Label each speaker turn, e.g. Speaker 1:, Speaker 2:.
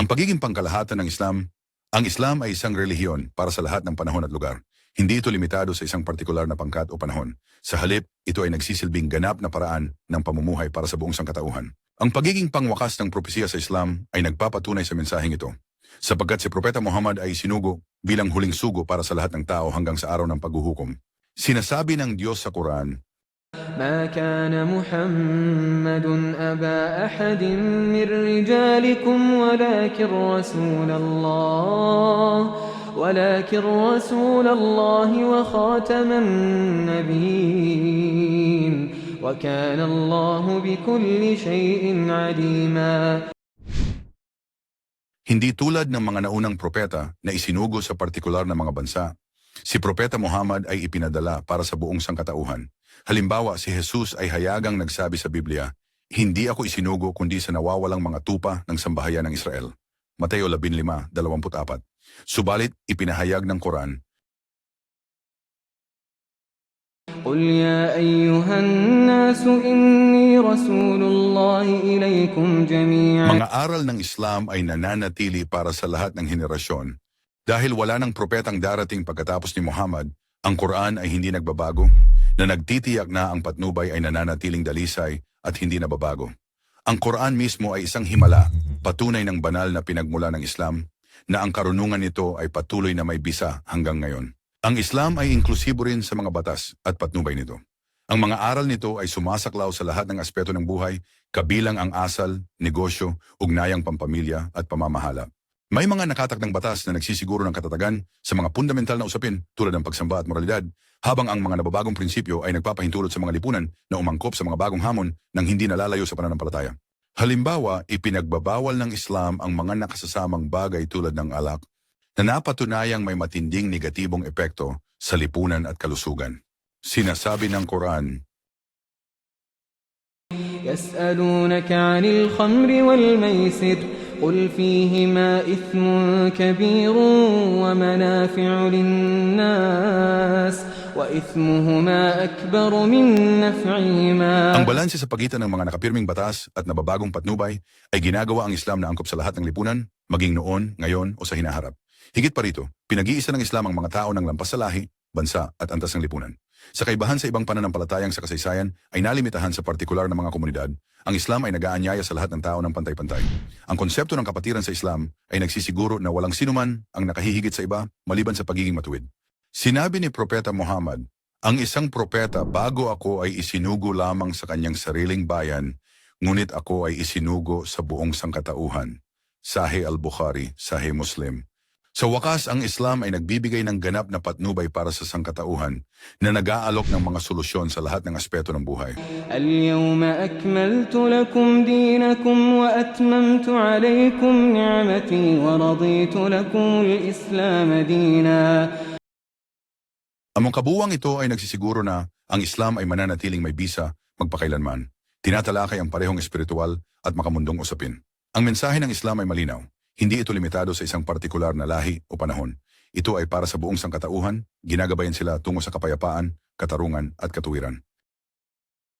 Speaker 1: Ang pagiging pangkalahatan ng Islam, ang Islam ay isang relihiyon para sa lahat ng panahon at lugar. Hindi ito limitado sa isang partikular na pangkat o panahon. Sa halip, ito ay nagsisilbing ganap na paraan ng pamumuhay para sa buong sangkatauhan. Ang pagiging pangwakas ng propesiya sa Islam ay nagpapatunay sa mensaheng ito. Sapagkat si Propeta Muhammad ay sinugo bilang huling sugo para sa lahat ng tao hanggang sa araw ng paghuhukom. Sinasabi ng Diyos sa Quran,
Speaker 2: ما كان محمد أبا أحد من رجالكم ولكن رسول الله ولكن رسول الله وخاتم النبيين. وكان الله بكل شيء عليما.
Speaker 1: Hindi tulad ng mga naunang propeta na isinugo sa partikular na mga bansa, si Propeta Muhammad ay ipinadala para sa buong sangkatauhan. Halimbawa, si Jesus ay hayagang nagsabi sa Biblia, Hindi ako isinugo kundi sa nawawalang mga tupa ng sambahayan ng Israel. Mateo 15:24. Subalit, ipinahayag ng Quran,
Speaker 2: قل يا أيها الناس إني رسول الله إليكم جميعا
Speaker 1: Mga aral ng Islam ay nananatili para sa lahat ng henerasyon. dahil wala ng propetang darating pagkatapos ni Muhammad, ang Quran ay hindi nagbabago, na nagtitiyak na ang patnubay ay nananatiling dalisay at hindi nababago. Ang Quran mismo ay isang himala, patunay ng banal na pinagmula ng Islam, na ang karunungan nito ay patuloy na may bisa hanggang ngayon. Ang Islam ay inklusibo rin sa mga batas at patnubay nito. Ang mga aral nito ay sumasaklaw sa lahat ng aspeto ng buhay, kabilang ang asal, negosyo, ugnayang pampamilya at pamamahala. May mga nakatakdang batas na nagsisiguro ng katatagan sa mga fundamental na usapin tulad ng pagsamba at moralidad, habang ang mga nababagong prinsipyo ay nagpapahintulot sa mga lipunan na umangkop sa mga bagong hamon nang hindi nalalayo sa pananampalataya. Halimbawa, ipinagbabawal ng Islam ang mga nakasasamang bagay tulad ng alak na napatunayang may matinding negatibong epekto sa lipunan at kalusugan. Sinasabi ng Quran,
Speaker 2: يسألونك عن الخمر والميسر قل فيهما إثم كبير ومنافع للناس وإثمهما أكبر من نفعهما
Speaker 1: ang balanse sa pagitan ng mga nakapirming batas at nababagong patnubay ay ginagawa ang Islam na angkop sa lahat ng lipunan, maging noon, ngayon o sa hinaharap. Higit pa rito, pinag-iisa ng Islam ang mga tao ng lampas sa lahi, bansa at antas ng lipunan. Sa kaibahan sa ibang pananampalatayang sa kasaysayan ay nalimitahan sa partikular na mga komunidad, ang Islam ay nag-aanyaya sa lahat ng tao ng pantay-pantay. Ang konsepto ng kapatiran sa Islam ay nagsisiguro na walang sinuman ang nakahihigit sa iba maliban sa pagiging matuwid. Sinabi ni Propeta Muhammad, ang isang propeta bago ako ay isinugo lamang sa kanyang sariling bayan, ngunit ako ay isinugo sa buong sangkatauhan. Sahih al-Bukhari, Sahih Muslim. Sa wakas, ang Islam ay nagbibigay ng ganap na patnubay para sa sangkatauhan na nag-aalok ng mga solusyon sa lahat ng aspeto ng buhay.
Speaker 2: اليوم أكملت لكم دينكم وأتممت عليكم نعمتي ورضيت لكم الإسلام دينا
Speaker 1: Ang mga kabuwang ito ay nagsisiguro na ang Islam ay mananatiling may bisa magpakailanman. Tinatalakay ang parehong espiritual at makamundong usapin. Ang mensahe ng Islam ay malinaw. Hindi ito limitado sa isang partikular na lahi o panahon. Ito ay para sa buong sangkatauhan, ginagabayan sila tungo sa kapayapaan, katarungan at katuwiran.